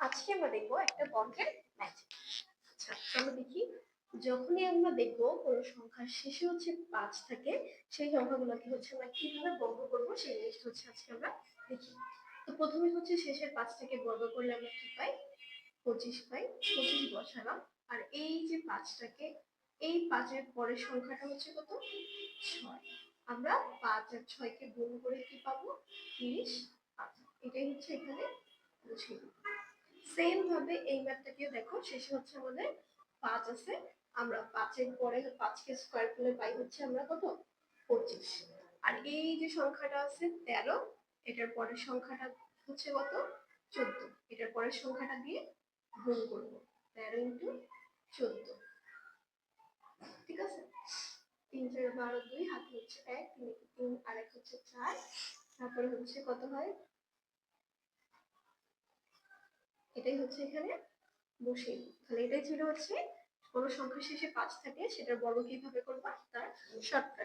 আজকে আমরা দেখব একটা বর্গের ম্যাজিক আচ্ছা দেখি। যখনই আমরা দেখব কোনো সংখ্যার শেষে হচ্ছে পাঁচ থাকে, সেই সংখ্যাগুলোকে হচ্ছে আমরা কীভাবে বর্গ করব সেই জিনিসটা হচ্ছে আজকে আমরা দেখি। তো প্রথমে হচ্ছে শেষের পাঁচটাকে বর্গ করলে আমরা কি পাই? পঁচিশ পাই। পঁচিশ বসালাম। আর এই যে পাঁচটাকে এই পাঁচের পরের সংখ্যাটা হচ্ছে কত? ছয়। আমরা পাঁচ আর ছয়কে গুণ করে কি পাবো? তিরিশ পাবো। এটাই হচ্ছে এখানে বুঝিয়ে সেম ভাবে এই ম্যাথটাকেও দেখো, শেষে হচ্ছে আমাদের পাঁচ আছে। আমরা পাঁচের পরে পাঁচকে স্কোয়ার করলে পাই হচ্ছে আমরা কত? পঁচিশ। আর এই যে সংখ্যাটা আছে তেরো, এটার পরের সংখ্যাটা হচ্ছে কত? চোদ্দ। এটার পরের সংখ্যাটা দিয়ে গুণ করব। তেরো ইন্টু চোদ্দ। ঠিক আছে? তিন চার বারো দুই, হাতে হচ্ছে এক, তিন তিন আর এক হচ্ছে চার। তারপরে হচ্ছে কত হয়? এটাই হচ্ছে এখানে বসে তাহলে এটাই ছিল হচ্ছে কোনো সংখ্যা শেষে পাঁচ থাকে, সেটার বর্গ কীভাবে করবা? তার শর্টকাট